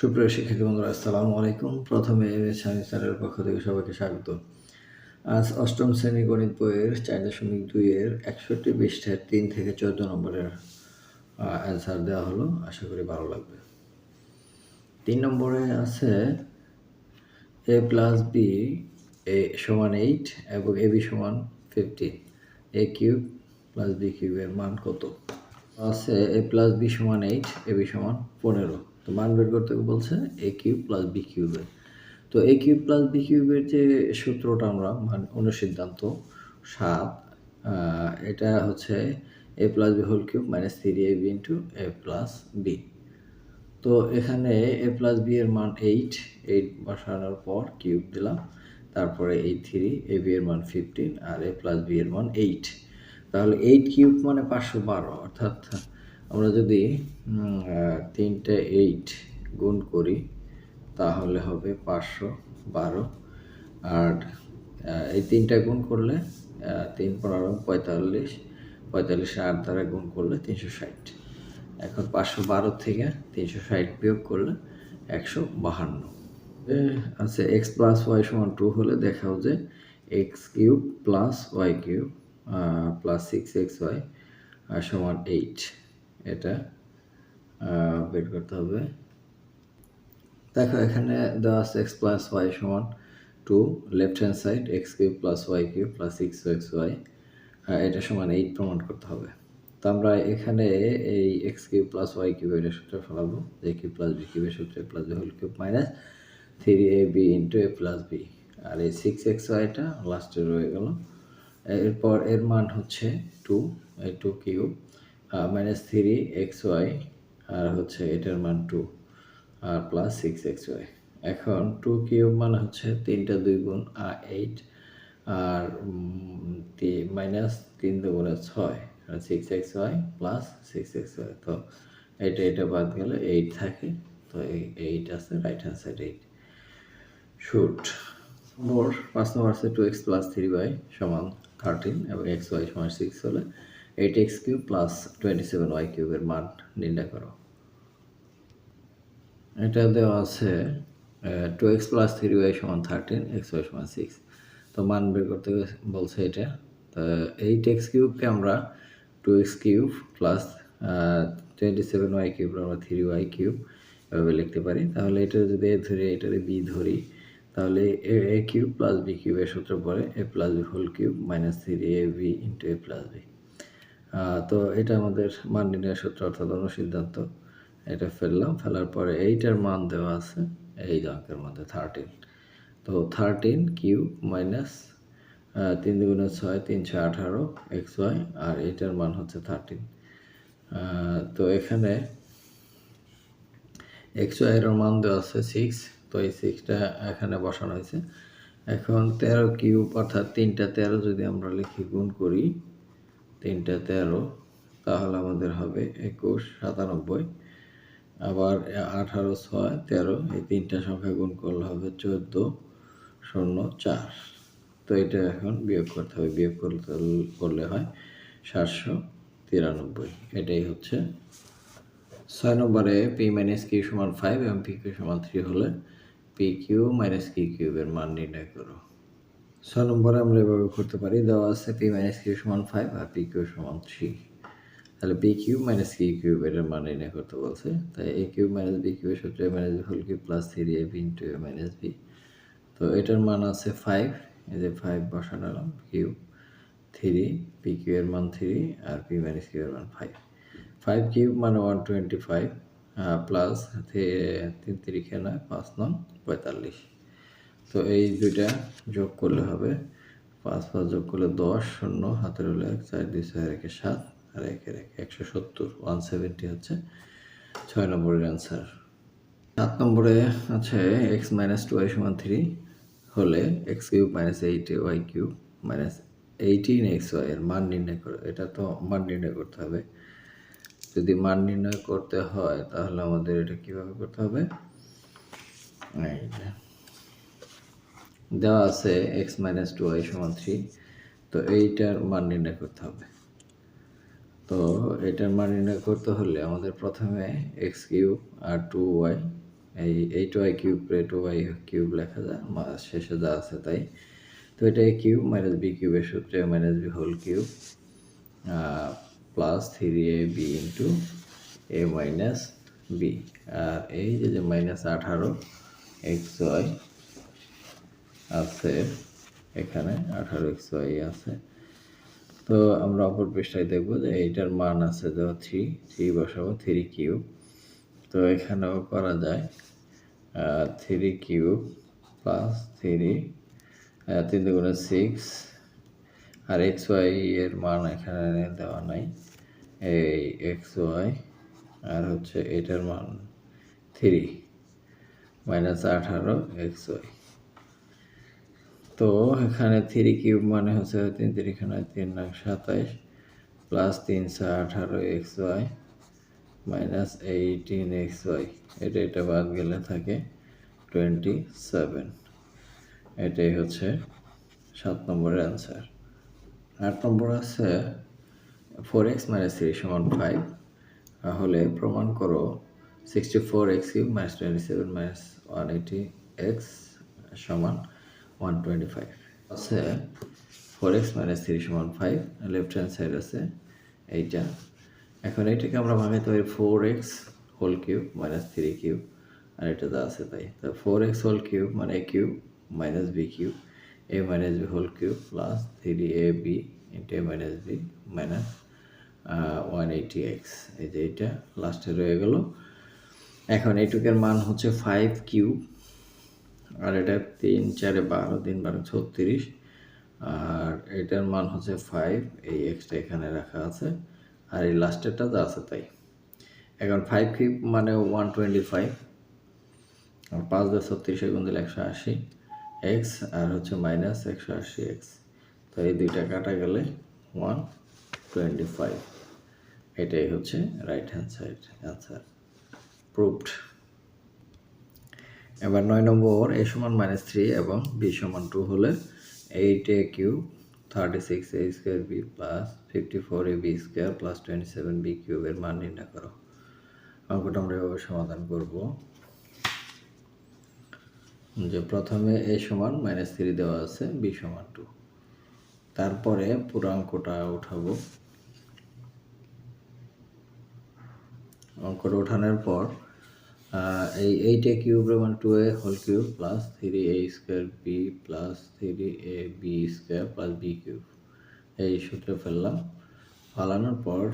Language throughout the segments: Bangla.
সুপ্রিয় শিক্ষার্থী বন্ধুরা, আসসালামু আলাইকুম। প্রথমে স্বামী স্যারের পক্ষ থেকে সবাইকে স্বাগত। আজ অষ্টম শ্রেণি গণিত বইয়ের চার দশমিক দুইয়ের একষট্টি পৃষ্ঠার তিন থেকে চোদ্দ নম্বরের অ্যান্সার দেওয়া হলো। আশা করি ভালো লাগবে। তিন নম্বরে আছে, এ প্লাস বি, এ সমান এইট এবং এ বি সমান fifteen. A cube plus B কিউবের মান কত? আছে, এ প্লাস বি সমান এইট, এ বি সমান পনেরো। তো মান বের করতে বলছে এ কিউব প্লাস বি কিউবের তো এ কিউব প্লাস বি কিউবের যে সূত্রটা আমরা, মান অনুসিদ্ধান্ত সাত এটা হচ্ছে A plus B whole cube minus three A B into A plus B তো এখানে এ প্লাস বি এর মান এইট এইট বসানোর পর কিউব দিলাম। তারপরে এই থ্রি এ বি এর মান ফিফটিন আর এ প্লাস বি এর মান এইট তাহলে এইট কিউব মানে পাঁচশো বারো, অর্থাৎ আমরা যদি তিনটে এইট গুণ করি তাহলে হবে পাঁচশো বারো। আর এই তিনটা গুণ করলে তিন পনেরো পঁয়তাল্লিশ পঁয়তাল্লিশ আট দ্বারা গুণ করলে তিনশো ষাট। এখন পাঁচশো বারো থেকে তিনশো ষাট বিয়োগ করলে একশো বাহান্ন। এ আছে এক্স প্লাস ওয়াই সমান টু হলে দেখাও যে X cube plus Y cube plus six X Y সমান এইট এটা বের করতে হবে। দেখো, এখানে দেওয়া আছে এক্স প্লাস ওয়াই সমান two left hand side X cube plus Y cube plus six X Y এটা সমান এইট প্রমাণ করতে হবে। তো আমরা এখানে এই X cube plus Y cube এটা সূত্র ফেলাবো এ কিউব প্লাস বি কিউবের সূত্র A plus whole cube minus three A B into A plus B আর এই সিক্স এক্স ওয়াইটা লাস্টে রয়ে গেল। এরপর এর মান হচ্ছে টু এই two cube minus three X Y আর হচ্ছে এটার মান টু আর প্লাস সিক্স এক্স ওয়াই এখন টু কিউব মানে হচ্ছে তিনটা দুই গুণ এইট আর মাইনাস তিন দুগুণে ছয় six X Y plus six X Y তো এটা এটা বাদ গেলে এইট থাকে, তো এই এইট আছে রাইট হ্যান্ড সাইড এইট শুট মোর পাঁচ নম্বর আছে two X plus three Y সমান থার্টিন এবং এক্স ওয়াই সমান সিক্স হলে eight X cube plus twenty seven Y কিউবের মান নির্ণয় করো। এটা দেওয়া আছে two X plus three Y সমান থার্টিন এক্স ওয়াই সমান সিক্স তো মান বের করতে বলছে এটা। তো এইট এক্স কিউবকে আমরা two X cube plus twenty seven Y cube আমরা থ্রি ওয়াই কিউব এভাবে লিখতে পারি। তাহলে এটা যদি এ ধরি, এটারে বি ধরি, তাহলে A A cube plus B কিউবের সূত্র পরে A plus B whole cube minus three A B into A plus B তো এটা আমাদের মান নির্ণয়ের সূত্র অর্থাৎ অনুসিদ্ধান্ত এটা ফেললাম। ফেলার পরে এইটার মান দেওয়া আছে এই অঙ্কের মধ্যে থার্টিন তো থার্টিন কিউ মাইনাস তিন দুগুণে ছয় তিনশো আঠারো এক্স ওয়াই আর এইটার মান হচ্ছে থার্টিন তো এখানে এক্স ওয়াই এর মান দেওয়া আছে সিক্স তো এই সিক্সটা এখানে বসানো হয়েছে। এখন তেরো কিউব অর্থাৎ তিনটা তেরো যদি আমরা লিখি গুণ করি তিনটা তেরো, তাহলে আমাদের হবে একুশ, সাতানব্বই। আবার আঠারো, ছয়, তেরো, এই তিনটা সংখ্যা গুণ করলে হবে চোদ্দ, শূন্য, চার। তো এটা এখন বিয়োগ করতে হবে। বিয়োগ করতে করলে হয় সাতশো তিরানব্বই। এটাই হচ্ছে ছয় নম্বরে পি মাইনাস কিউ সমান ফাইভ এবং পি কিউ সমান থ্রি হলে পি কিউ মাইনাস কি কিউবের মান নির্ণয় করো। ছয় নম্বরে আমরা এভাবে করতে পারি। দেওয়া আছে পি মাইনাস কিউ সমান ফাইভ আর পি কিউ সমান থ্রি তাহলে P Q minus Q cube এটার মান নির্ণয় করতে বলছে। তাই এ কিউব মাইনাস বি কিউবের সূত্র A minus B whole cube plus three A B into A minus B তো এটার মান আছে ফাইভ এই যে ফাইভ বসালাম কিউ থ্রি পি কিউ এর মান থ্রি আর পি মাইনাস কিউ এর মান ফাইভ ফাইভ কিউব মানে ওয়ান টোয়েন্টি ফাইভ প্লাস তিন তিরিখে নয়, পাঁচ নং, পঁয়তাল্লিশ। তো এই দুইটা যোগ করলে হবে পাঁচ পাঁচ যোগ করলে দশ, শূন্য, হাতের হলো এক, চার, দুই, ছয়, একে সাত, আর একের এক, একশো সত্তর ওয়ান সেভেন্টি হচ্ছে ছয় নম্বরের অ্যান্সার সাত নম্বরে আছে এক্স মাইনাস টু ওয়াই সমান থ্রি হলে X cube minus eight Y cube minus eighteen X Y এর মান নির্ণয় করে। এটা তো মান নির্ণয় করতে হবে। যদি মান নির্ণয় করতে হয় তাহলে আমাদের এটা কীভাবে করতে হবে? এই যে। দেওয়া আছে এক্স মাইনাস টু ওয়াই সমান থ্রি তো এইটার মান নির্ণয় করতে হবে। তো এটার মান নির্ণয় করতে হলে আমাদের প্রথমে এক্স কিউব আর টু ওয়াই এই eight Y cube two Y cube লেখা যায় শেষে যা আছে তাই। তো এটা এ কিউব মাইনাস বি কিউবের সূত্রে minus B whole cube plus three A B into A minus B আর এই যে মাইনাস আঠারো এক্স ওয়াই আছে। এখানে আঠারো এক্স ওয়াই আছে। তো আমরা অপর পৃষ্ঠায় দেখব যে এইটার মান আছে যে থ্রি থ্রি বসাবো থ্রি কিউব তো এখানেও করা যায় থ্রি কিউব প্লাস থ্রি তিন দুগুণে সিক্স আর এক্স ওয়াই এর মান এখানে দেওয়া নাই। এই এক্স ওয়াই আর হচ্ছে এটার মান থ্রি মাইনাস আঠারো এক্স ওয়াই তো এখানে থ্রি কিউব মানে হচ্ছে তিন তিরিখানে তিন নং সাতাইশ প্লাস তিনশো আঠারো X Y minus eighteen X Y এটা এটা বাদ গেলে থাকে টোয়েন্টি সেভেন এটাই হচ্ছে সাত নম্বরের অ্যান্সার আট নম্বর আছে ফোর এক্স মাইনাস থ্রি সমান ফাইভ তাহলে প্রমাণ করো sixty four X cube minus twenty seven minus one eighty X সমান ওয়ান টোয়েন্টি ফাইভ আছে ফোর এক্স মাইনাস থ্রি সমান ফাইভ লেফট হ্যান্ড সাইড আছে, এইটা। এখন এইটাকে আমরা ভাঙাইতে পারি four X whole cube minus three cube আর এটা যা আছে তাই। তো ফোর এক্স হোল কিউব মানে A cube minus B cube A minus B whole cube plus three A B into A minus B minus one eighty X এই যে এইটা লাস্টে রয়ে গেল। এখন এইটুকের মান হচ্ছে ফাইভ কিউব আর এটা তিন চারে বারো, তিন বারো ছত্রিশ। আর এটার মান হচ্ছে ফাইভ এই এক্সটা এখানে রাখা আছে। আর এই লাস্টেরটা যা আছে তাই। এখন ফাইভ কিউব মানে ওয়ান টোয়েন্টি ফাইভ আর পাঁচ দশ ছত্রিশে গুণ দিলে একশো আশি। এক্স আর হচ্ছে মাইনাস একশো আশি এক্স তো এই দুইটা কাটা গেলে ওয়ান টোয়েন্টি ফাইভ এটাই হচ্ছে right hand side answer proved এবার নয় নম্বর এ সমান মাইনাস থ্রি এবং বি সমান টু হলে eight A cube thirty six A square B plus fifty four A B square plus twenty seven B কিউবের মান নির্ণয় করো। অঙ্কটা আমরা এভাবে সমাধান করব। যে প্রথমে এ সমান মাইনাস থ্রি দেওয়া আছে বি সমান টু তারপরে পুরো অঙ্কটা উঠাবো। অঙ্কটা ওঠানোর পর এই এইট এ কিউব মানে two A whole cube plus three A square B plus three A B square plus B cube এই সূত্রে ফেললাম। ফালানোর পর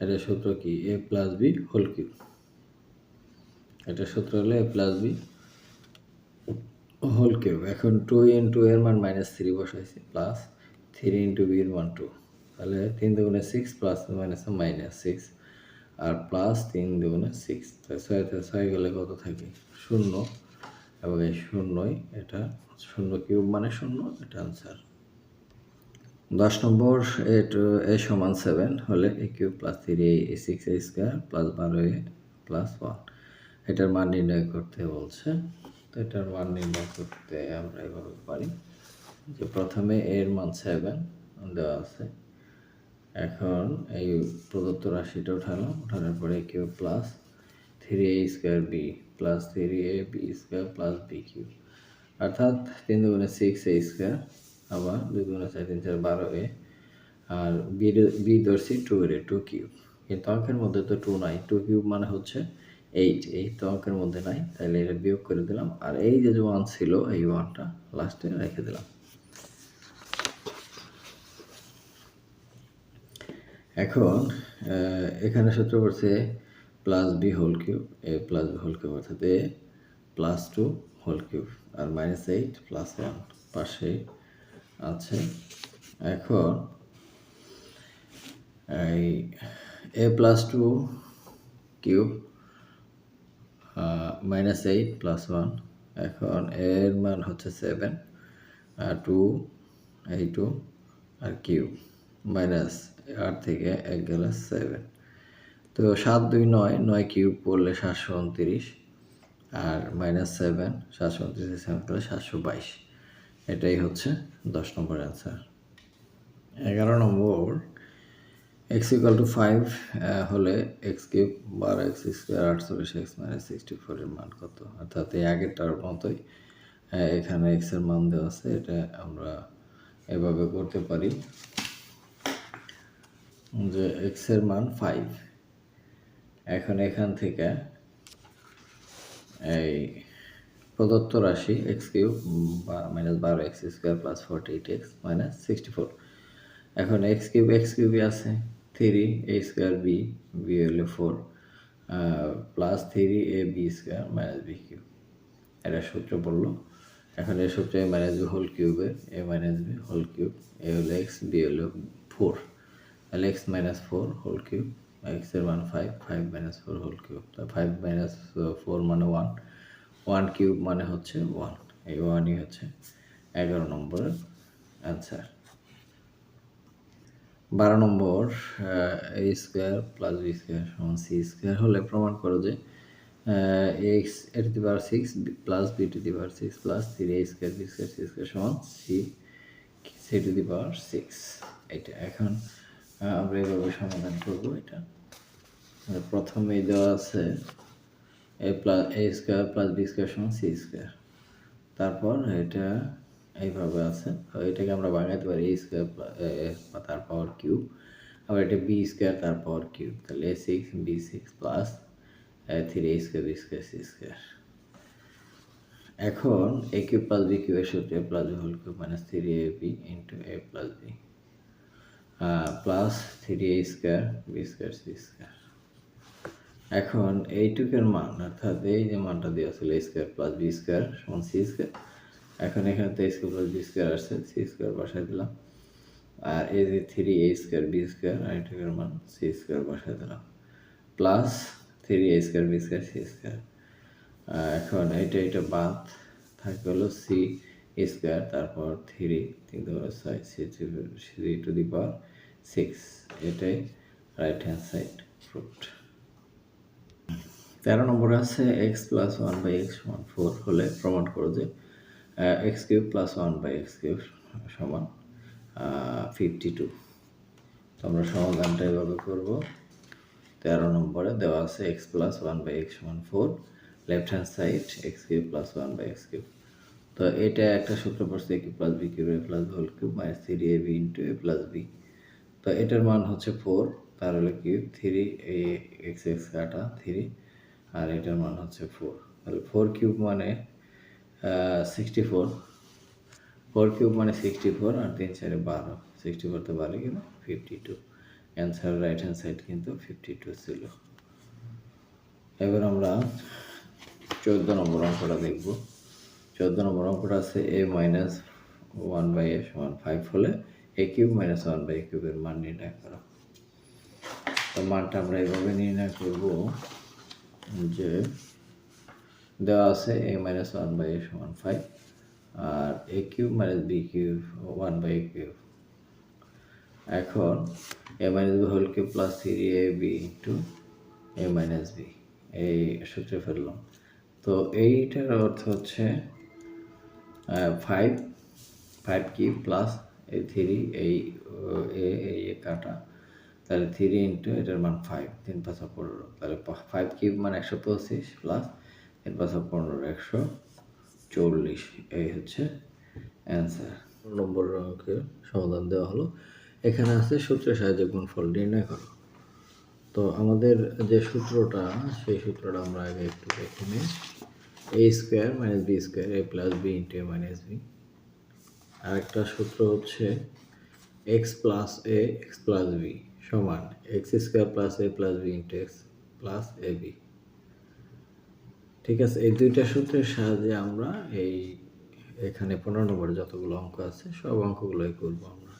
এটা সূত্র কি? A plus B whole cube এটা সূত্র হলো A plus B whole cube এখন টু ইন্টু এর মান মাইনাস থ্রি বসাইছি প্লাস থ্রি ইন্টু বির মান টু তাহলে তিন দুগুণে six plus minus minus six আর প্লাস তিন দুগুণে সিক্স তাই ছয় ছয় গেলে কত থাকে? শূন্য। এবং এই শূন্যই এটা শূন্য কিউব মানে শূন্য, এটা আনসার দশ নম্বর এ টু এ সমান সেভেন হলে A cube plus three A six A square plus বারো, এ প্লাস ওয়ান এটার মান নির্ণয় করতে বলছে। তো এটার মান নির্ণয় করতে আমরা এভাবে পারি যে প্রথমে এর মান সেভেন দেওয়া আছে। এখন এই প্রদত্ত রাশিটা উঠালাম উঠানোর পরে cube plus three A square B plus three A B square plus B cube অর্থাৎ তিন দুগুণে সিক্স এ স্কোয়ার আবার দুই দুগুণে চার, তিন চার, বারো এ আর বি ধরছি টু এর টু কিউব কিন্তু অঙ্কের মধ্যে তো টু নাই টু কিউব মানে হচ্ছে এইট এই তো অঙ্কের মধ্যে নাই তাহলে এটা বিয়োগ করে দিলাম। আর এই যে ওয়ান ছিল, এই ওয়ানটা লাস্টে রেখে দিলাম। এখন এখানে সূত্র করছে plus B whole cube A plus B whole cube অর্থাৎ A plus two whole cube R minus eight plus one পাশে আছে। এখন, এই A plus two cube minus eight plus one এখন এর মান হচ্ছে সেভেন আর টু এই টু আর কিউব মাইনাস আট থেকে এক গেলে সেভেন তো সাত দুই নয় নয় কিউব করলে সাতশো উনত্রিশ আর মাইনাস সেভেন, সাতশো উনত্রিশ সেভেন করলে সাতশো বাইশ। এটাই হচ্ছে দশ নম্বর অ্যান্সার। এগারো নম্বর, এক্স ইকাল টু ফাইভ হলে এক্স কিউব বারো এক্স স্কোয়ার আটচল্লিশ এক্স মাইনাস সিক্সটি ফোরের মান কত? অর্থাৎ এই আগেরটার মতোই এখানে এক্সের মান দেওয়া আছে, এটা আমরা এভাবে করতে পারি। যে এক্সের মান ফাইভ এখন এখান থেকে এই প্রদত্ত রাশি এক্স কিউব মাইনাস বারো X square plus forty eight X minus sixty four এখন এক্স কিউব এক্স কিউবই আছে। Three A square B B হলে four plus three A B square minus B cube. এটা সূত্র পড়ল এখন এই সূত্রে এ বি হোল কিউবের A minus B whole cube A হলো এক্স বি ফোর তাহলে X minus four whole cube এক্সের মান five five minus four whole cube তা ফাইভ মাইনাস ফোর মানে ওয়ান ওয়ান কিউব মানে হচ্ছে ওয়ান এই ওয়ানই হচ্ছে এগারো নম্বরের অ্যান্সার বারো নম্বর A square plus B square সমান সি স্কোয়ার হলে প্রমাণ করো যে X A to the power six plus B to the power six plus three A square B square C square সমান C C to the power six এটা এখন আমরা এভাবে সমাধান করব এটা। প্রথমেই দেওয়া আছে A plus, A square plus B square সমান সি স্কোয়ার। তারপর এটা এইভাবে আছে। এটাকে আমরা বাঙাইতে পারি, এ স্কোয়ার তার পাওয়ার কিউব। আবার এটা বি স্কোয়ার, তার পাওয়ার কিউব। তাহলে A six, B six plus three, A square, B square, C square. এখন এ কিউব প্লাস বি কিউবের সূত্রে plus whole cube minus three A B into A plus B plus three A square B square C square এখন এইটুকের মান, অর্থাৎ এই যে মানটা দেওয়া ছিল A square plus B square সমান সি স্কোয়ার এখন এখানে তো স্কোয়ার প্লাস বি স্কোয়ার আসছে সি স্কোয়ার বসাই দিলাম। আর এই যে three A square B square আর এইটুকের মান সি স্কোয়ার বসাই দিলাম। Plus three A square B square C square এখন এইটা এটা বাদ থাকে হলো সি স্কোয়ার তারপর থ্রি তিন ছয় C to the power six এটাই রাইট হ্যান্ড সাইড ফ্রুট তেরো নম্বরে আছে X plus one by X সমান ফোর হলে প্রমাণ করো যে X cube plus one by X cube সমান ফিফটি টু তো আমরা সমাধানটা এভাবে করব। তেরো নম্বরে দেওয়া আছে X plus one by X সমান four left hand side X cube plus one by X cube তো এটা একটা সূত্র পড়ছে A cube plus B cube A plus whole cube minus three A B into A plus B তো এটার মান হচ্ছে ফোর তার হলো cube three A X X কাটা থ্রি আর এটার মান হচ্ছে ফোর তাহলে ফোর কিউব মানে সিক্সটি ফোর ফোর কিউব মানে সিক্সটি ফোর আর তিন চারে বারো। সিক্সটি ফোর তো বারো কিনা fifty two answer right hand side কিন্তু ফিফটি টু ছিল। এবার আমরা চোদ্দ নম্বর অঙ্কটা দেখব। চোদ্দ নম্বর অঙ্কটা আছে A minus one by A সমান ফাইভ হলে A cube minus one by কিউবের মান নির্ণয় করা তো মানটা আমরা এভাবে নির্ণয় করব যে দেওয়া আছে A minus one by A সমান five R A cube minus B cube one by A cube এখন A minus B whole cube plus three A B into A minus B এই সূত্রে ফেললাম। তো এইটার অর্থ হচ্ছে ফাইভ ফাইভ কিউব প্লাস এই থ্রি এই এই কাটা। তাহলে থ্রি ইন্টু এটার মান ফাইভ তিন পাঁচা পনেরো। তাহলে ফাইভ কিউব মানে একশো পঁচিশ প্লাস তিন পাঁচা পনেরো একশো চল্লিশ। এই হচ্ছে অ্যান্সার নম্বর অঙ্কের সমাধান দেওয়া হলো। এখানে আছে সূত্রের সাহায্যে গুণফল নির্ণয় করো। তো আমাদের যে সূত্রটা, সেই সূত্রটা আমরা আগে একটু দেখে নিই। A square minus B square A plus B into A minus B আরেকটা সূত্র হচ্ছে X plus A X plus B সমান X square plus A plus B into X plus A B ঠিক আছে, এই দুইটা সূত্রের সাহায্যে আমরা এই এখানে পনেরো নম্বরে যতগুলো অঙ্ক আছে, সব অঙ্কগুলোই করব আমরা।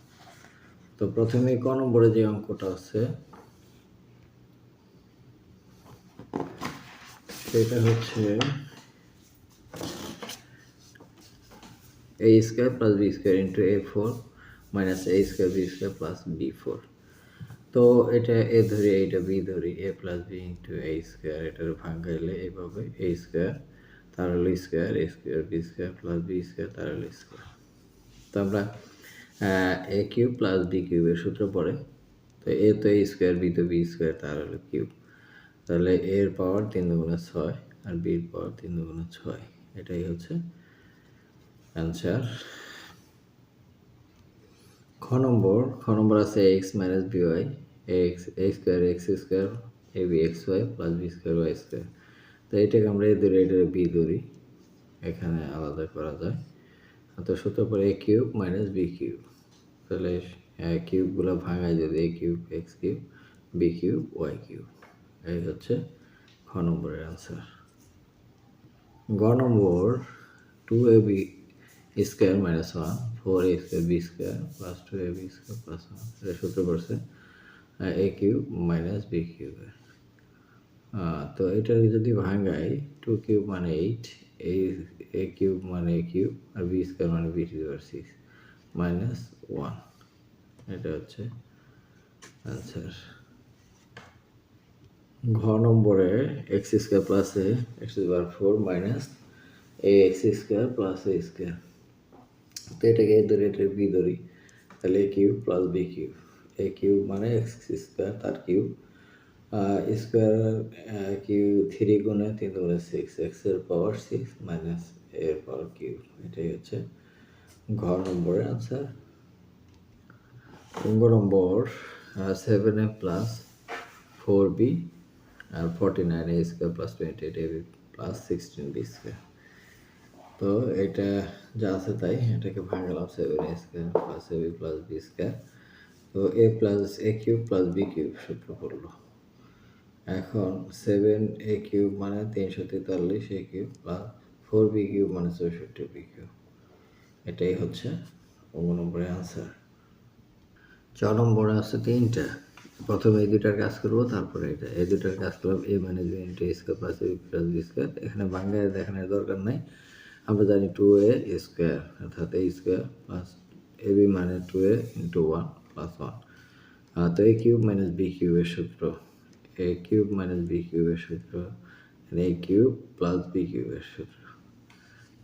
তো প্রথমে ক নম্বরে যে অঙ্কটা আছে, সেটা হচ্ছে A square plus B square into A four minus A square B square plus B four তো এটা এ ধরি এইটা বি ধরি A plus B into A square এটার ভাঙাইলে এইভাবে এ স্কোয়ার তার হলো square A square B square plus B square তার হলো স্কোয়ার তো আমরা এ কিউব প্লাস বি কিউবের সূত্র পড়ে, তো এ তো এ স্কোয়ার বি তো বি স্কোয়ার তার হলো কিউব তাহলে এর পাওয়ার তিন দুগুণে ছয় আর বির পাওয়ার তিন দুগুণে ছয়, এটাই হচ্ছে অ্যান্সার খ নম্বর খ নম্বর আছে X minus B Y X A square X square A B X Y plus B square Y square তো এটাকে আমরা এ ধরি এটা বি ধরি। এখানে আলাদা করা যায়। তো সূত্র পরে A cube minus B cube তাহলে কিউবগুলো ভাঙায় যদি A cube X cube B cube Y cube এই হচ্ছে খ নম্বরের অ্যান্সার গ নম্বর two A B square minus one, four A square, B square, plus two A, B square, plus one, এটা সূত্র পড়ছে এ কিউব মাইনাস বি কিউবের তো এটা যদি ভাঙাই টু কিউব মানে এইট এই এ কিউব মানে এ কিউব, আর বি স্কোয়ার মানে B to power six, minus one. এটা হচ্ছে অ্যান্সার ঘ নম্বরে X square plus A, X bar four minus A, X square plus A square. তো এটাকে ধরি এটা বি ধরি, তাহলে A cube plus B cube. A cube মানে এক্স স্কোয়ার তার কিউব। স্কোয়ার কিউ থ্রি গুণে তিন গুণে সিক্স এক্সের পাওয়ার সিক্স মাইনাস এর পাওয়ার কিউব। এটাই হচ্ছে ঘ নম্বরের আনসার অঙ্গ নম্বর seven A plus four B R forty nine A square plus twenty eight A B plus sixteen B square তো এটা যা আছে তাই, এটাকে ভাঙলাম seven A square plus A B plus B square তো A plus A cube plus B cube সূত্র পড়ল। এখন সেভেন এ কিউব মানে তিনশো তেতাল্লিশ A cube plus four B cube মানে চৌষট্টি বি কিউব এটাই হচ্ছে অঙ্গ নম্বরের আনসার ছ নম্বরে আছে তিনটা। প্রথমে এই দুটার কাজ করব, তারপরে এটা। এই দুটার কাজ করলাম এ মানে B into square plus A plus B square এখানে বাংলায় দেখানোর দরকার নাই। আমরা জানি টু এ স্কোয়ার অর্থাৎ A square plus A B মানে two A into one plus one তো এ কিউব মাইনাস বি কিউবের সূত্র। এ কিউব মাইনাস বি কিউবের সূত্র এ কিউব প্লাস বি কিউবের সূত্র।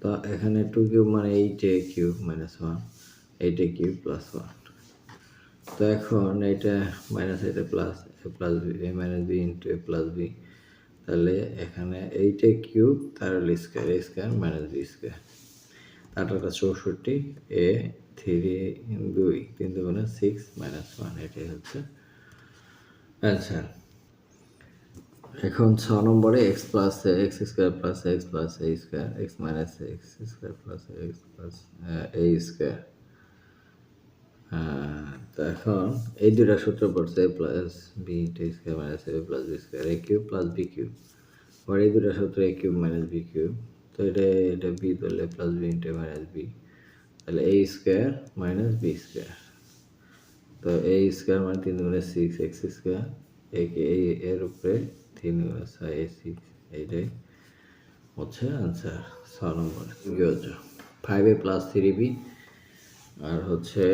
তো এখানে টু কিউব মানে eight A cube minus one eight A cube plus one তো এখন এটা মাইনাস এটা plus A plus B A minus B into A plus B তাহলে এখানে এইট কিউব, তার square A square minus B square. আঠারোটা চৌষট্টি। এ থ্রি দুই, তিন দুগুণে সিক্স মাইনাস ওয়ান, এটাই হচ্ছে অ্যান্সার। এখন ছ নম্বরে X plus X square plus X plus A square X minus X square plus X plus A square তো এখন এই দুটা সূত্র পড়ছে plus B into square minus A plus B square A cube plus B cube আবার এই দুটা সূত্র A cube minus B cube তো এটা এটা বি ধরলে plus B into minus B তাহলে A square minus B square তো এ স্কোয়ার মানে তিন গুণে সিক্স এক্স স্কোয়ার এই এর উপরে তিন গুণে ছয় এ সিক্স এইটাই হচ্ছে আনসার ছ নম্বর five A plus three B আর হচ্ছে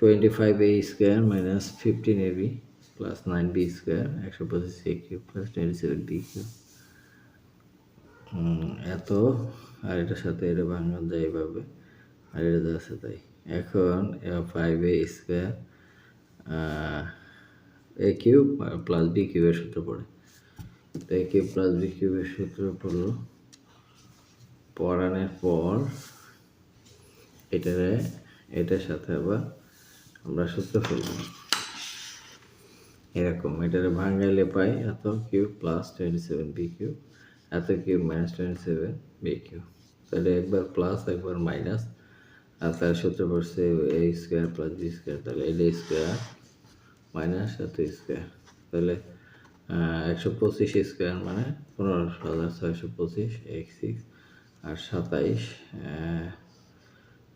twenty five A square minus fifteen A B plus nine B square একশো পঁচিশ এ প্লাস বি কিউব এত, আর এটার সাথে এটা ভাঙা যায় এভাবে আর এটা যা আছে তাই। এখন five A square A cube plus B কিউবের সূত্র পড়ে। তো এ কিউব প্লাস বি কিউবের সূত্র পড়ল, পড়ানোর পর, এটারে, এটার সাথে আবার আমরা সূত্র ফেলব এরকম, এটারে ভাঙাইলে পাই এত cube plus twenty seven B cube এত cube minus twenty seven B cube তাহলে একবার প্লাস একবার মাইনাস আর তার সূত্র পড়ছে A square plus B square তাহলে এল স্কোয়ার মাইনাস এত স্কোয়ার তাহলে একশো পঁচিশ স্কোয়ার মানে পনেরো হাজার ছয়শো পঁচিশ এক্স সিক্স আর সাতাইশ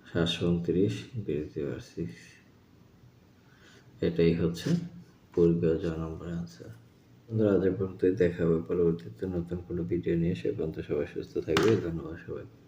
সাতশো উনত্রিশ বিরতি সিক্স এটাই হচ্ছে পূর্বীয় জ নম্বর আনসার বন্ধুরা, আজ পর্যন্তই। দেখা হবে পরবর্তীতে নতুন কোনো ভিডিও নিয়ে। সে পর্যন্ত সবাই সুস্থ থাকবে। ধন্যবাদ সবাইকে।